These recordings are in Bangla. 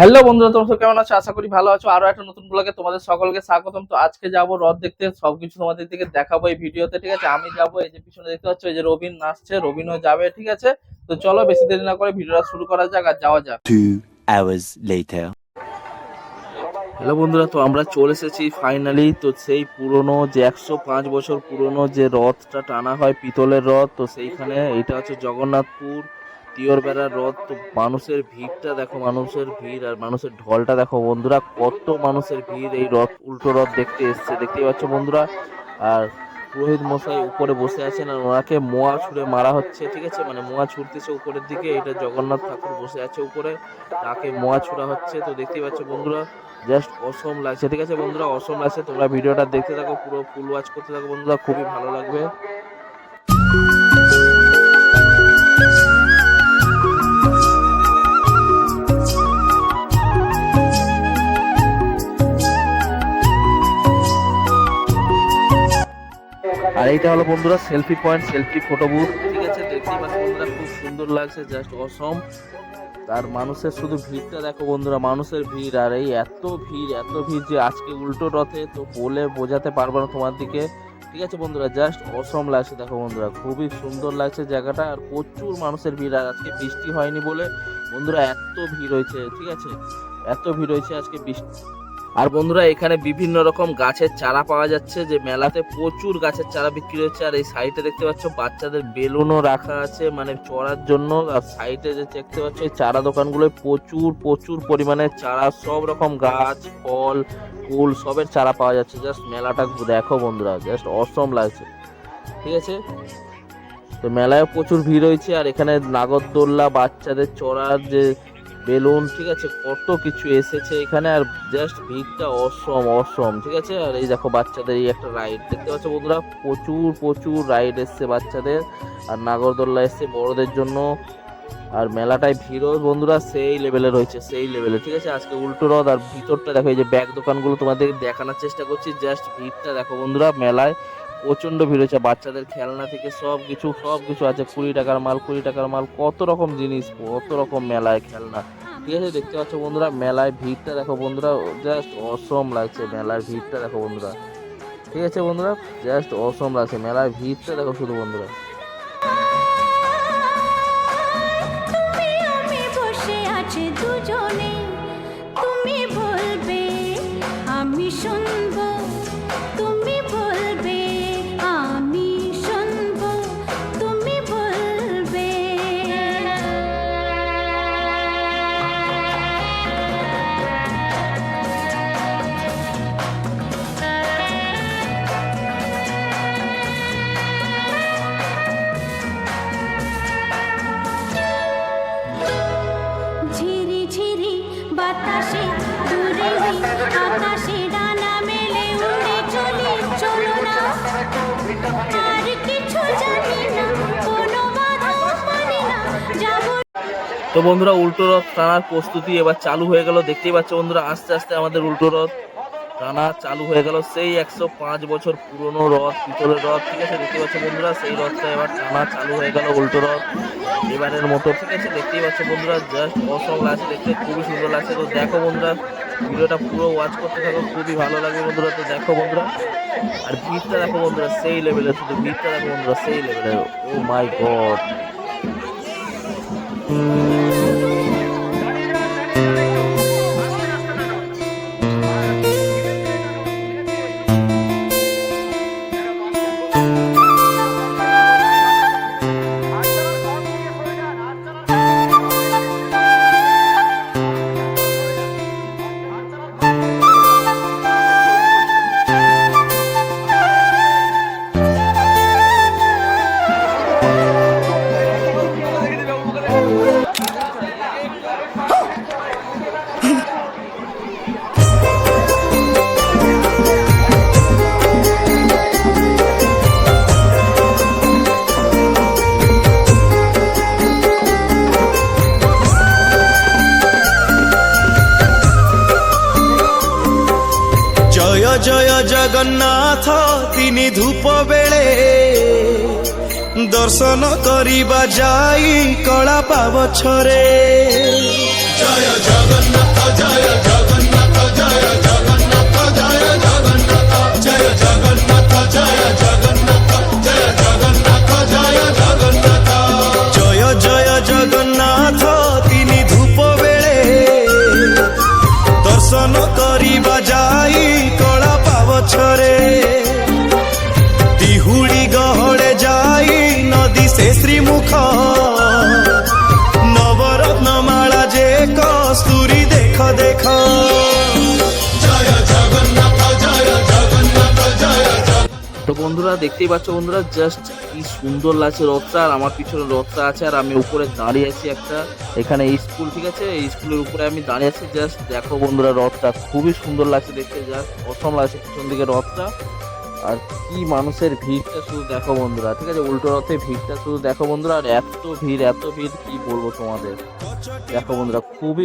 হ্যালো বন্ধুরা তোমরা কেমন আছো? আশা করি ভালো আছো। আরও একটা নতুন ব্লগে তোমাদের সকলকে স্বাগতম। তো আজকে যাব রথ দেখতে। সবকিছু তোমাদের দিকে দেখাবো এই ভিডিওতে ঠিক আছে? আমি যাব এই যে পিছনে দেখতে পাচ্ছ এই যে রবিন নাচছে রবিনও যাবে ঠিক আছে? তো চলো বেশি দেরি না করে ভিডিওটা শুরু করা যাক আর যাওয়া যাক. হ্যালো বন্ধুরা তো আমরা চলে এসেছি ফাইনালি তো সেই পুরনো যে একশো পাঁচ বছর পুরনো যে রথটা টানা হয় পিতলের রথ তো সেইখানে এটা হচ্ছে জগন্নাথপুর। তিয়র বেড়ার রথ, তো মানুষের ভিড়টা দেখো, মানুষের ভিড় আর মানুষের ঢলটা দেখো বন্ধুরা, কত মানুষের ভিড় এই রথ, উল্টো রথ দেখতে এসছে, দেখতেই পাচ্ছ বন্ধুরা। আর পুরোহিত মশাই উপরে বসে আছেন আর ওনাকে মোয়া ছুঁড়ে মারা হচ্ছে, ঠিক আছে? মানে মোয়া ছুটতেছে উপরের দিকে, এটা জগন্নাথ ঠাকুর বসে আছে উপরে, তাকে মোয়া ছুড়া হচ্ছে, তো দেখতেই পাচ্ছ বন্ধুরা, জাস্ট অসম লাগছে, ঠিক আছে বন্ধুরা? অসম লাগছে, তোমরা ভিডিওটা দেখতে থাকো, পুরো ফুল ওয়াচ করতে থাকো বন্ধুরা, খুবই ভালো লাগবে। এইটা হলো বন্ধুরা selfie point selfie photo booth ঠিক আছে, দেখতেই পাচ্ছ বন্ধুরা, খুব সুন্দর লাগছে জাস্ট অসম আর মানুষের শুধু ভিড়টা দেখো বন্ধুরা, মানুষের ভিড়, আর এই এত ভিড় এত ভিড় যে আজকে উল্টো রথে, তো বলে বোঝাতে পারব না তোমার দিকে। ঠিক আছে বন্ধুরা জাস্ট অসম লাগছে, দেখো বন্ধুরা, খুবই সুন্দর লাগছে জায়গাটা, আর প্রচুর মানুষের ভিড়, আর আজকে বৃষ্টি হয়নি বলে বন্ধুরা এত ভিড় হয়েছে, ঠিক আছে? এত ভিড় হয়েছে আজকে বৃষ্টি আর বন্ধুরা, এখানে বিভিন্ন রকম গাছের চারা পাওয়া যাচ্ছে, যে মেলাতে প্রচুর গাছের চারা বিক্রি হচ্ছে। আর এই সাইডে দেখতে পাচ্ছ, বাচ্চাদের বেলুনও রাখা আছে মানে চড়ার জন্য। আর সাইডে যে দেখতে পাচ্ছ, এই চারা দোকানগুলোয় প্রচুর প্রচুর পরিমাণে চারা, সব রকম গাছ, ফল, ফুল, সবের চারা পাওয়া যাচ্ছে। জাস্ট মেলাটা দেখো বন্ধুরা, জাস্ট অসম লাগছে। ঠিক আছে? তো মেলায় প্রচুর ভিড় হয়েছে, আর এখানে নাগরদোল্লা, বাচ্চাদের চড়ার যে বেলুন, ঠিক আছে? কত কিছু এসেছে এখানে, আর জাস্ট ভিড়টা অসম অসম, ঠিক আছে? আর এই দেখো বাচ্চাদের এই একটা রাইড দেখতে পাচ্ছ বন্ধুরা? প্রচুর প্রচুর রাইড এসছে বাচ্চাদের, আর নাগরদোল্লা এসছে বড়দের জন্য, আর মেলাটায় ভিড়ও বন্ধুরা সেই লেভেলে রয়েছে, সেই লেভেলে ঠিক আছে? আজকে উল্টো রথ, আর ভিতরটা দেখো, এই যে ব্যাগ দোকানগুলো তোমাদের দেখানোর চেষ্টা করছি জাস্ট ভিড়টা দেখো বন্ধুরা, মেলায় প্রচণ্ড ভিড় হয়েছে, বাচ্চাদের খেলনা থেকে সব কিছু সব কিছু আছে, কুড়ি টাকার মাল, কুড়ি টাকার মাল, কত রকম জিনিস, কত রকম মেলায় খেলনা। ঠিক আছে, দেখতে পাচ্ছ বন্ধুরা, মেলায় ভিড়টা দেখো বন্ধুরা জাস্ট অসম লাগছে মেলার ভিড়টা দেখো বন্ধুরা। ঠিক আছে বন্ধুরা জাস্ট অসম লাগছে, মেলায় ভিড়টা দেখো শুধু বন্ধুরা। তো বন্ধুরা, উল্টো রথ টানার প্রস্তুতি এবার চালু হয়ে গেল। দেখতেই পাচ্ছ বন্ধুরা, আস্তে আস্তে আমাদের উল্টো রথ টানা চালু হয়ে গেল। সেই একশো পাঁচ বছর পুরনো রথ, পিতলের রথ, ঠিক আছে? দেখতে পাচ্ছ বন্ধুরা, সেই রথটা এবার টানা চালু হয়ে গেল উল্টো রথ। এবারের মতো, ঠিক আছে? দেখতেই পাচ্ছ বন্ধুরা, জাস্ট অসম লাগছে দেখতে খুবই সুন্দর লাগছে। তো দেখো বন্ধুরা ভিডিওটা পুরো ওয়াচ করতে থাকো, খুবই ভালো লাগে বন্ধুরা। তো দেখো বন্ধুরা, আর ভিড়টা দেখো বন্ধুরা, সেই লেভেলের শুধু ভিড়টা দেখো বন্ধুরা, সেই লেভেলের ও মাই গড जय जगन्नाथ तीनि धूप बेले दर्शन करिबा जाई कला पाव छरे जय जगन्नाथ जय जगन्नाथ जय जगन्नाथ जय जगन्नाथ जय जगन्नाथ जय जगन्नाथ जय जगन्नाथ जय जगन्नाथ। जय जय जगन्नाथ तीनि धूप बेले दर्शन करिबा जाई বছরে বিহুড়ি গহড়ে যাই নদী সে শ্রীমুখ। তো বন্ধুরা, দেখতেই পাচ্ছ বন্ধুরা জাস্ট কি সুন্দর লাগছে রথটা, আর আমার পিছনে রথটা আছে, আর আমি উপরে দাঁড়িয়ে আছি একটা, এখানে স্কুল ঠিক আছে? এই স্কুলের উপরে আমি দাঁড়িয়ে আছি জাস্ট দেখো বন্ধুরা রথটা, খুবই সুন্দর লাগছে দেখতে জাস্ট অসম লাগছে পিছন দিকে রথটা, আর কি মানুষের ভিড়টা শুধু দেখো বন্ধুরা, ঠিক আছে? উল্টো রথে ভিড়টা শুধু দেখো বন্ধুরা, আর এত ভিড় এত ভিড়, কি বলব তোমাদের? দেখো বন্ধুরা, খুবই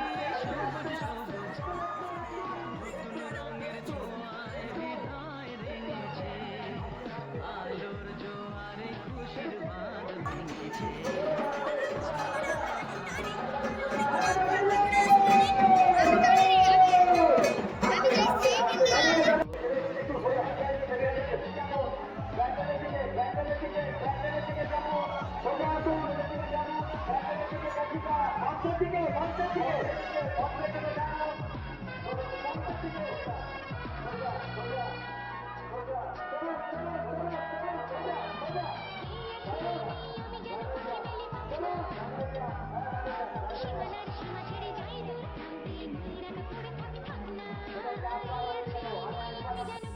Yeah.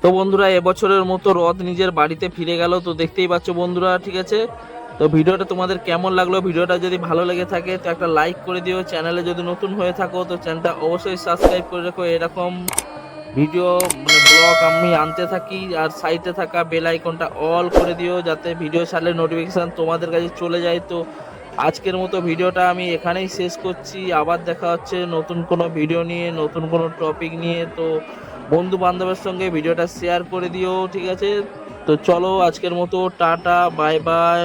তো বন্ধুরা, এবছরের মতো রথ নিজের বাড়িতে ফিরে গেল, তো দেখতেই পাচ্ছ বন্ধুরা, ঠিক আছে? তো ভিডিওটা তোমাদের কেমন লাগল? ভিডিওটা যদি ভালো লেগে থাকে, তো একটা লাইক করে দিও। চ্যানেলে যদি নতুন হয়ে থাকো, তো চ্যানেলটা অবশ্যই সাবস্ক্রাইব করে রাখো। এরকম ভিডিও মানে ব্লগ আমি আনতে থাকি, আর সাইডে থাকা বেল আইকনটা অল করে দিও, যাতে ভিডিও ছাড়লে নোটিফিকেশান তোমাদের কাছে চলে যায়। তো আজকের মতো ভিডিওটা আমি এখানেই শেষ করছি। আবার দেখা হচ্ছে নতুন কোনো ভিডিও নিয়ে, নতুন কোনো টপিক নিয়ে। তো বন্ধু বান্ধবের সঙ্গে ভিডিওটা শেয়ার করে দিও, ঠিক আছে? তো চলো আজকের মতো, টাটা বাই বাই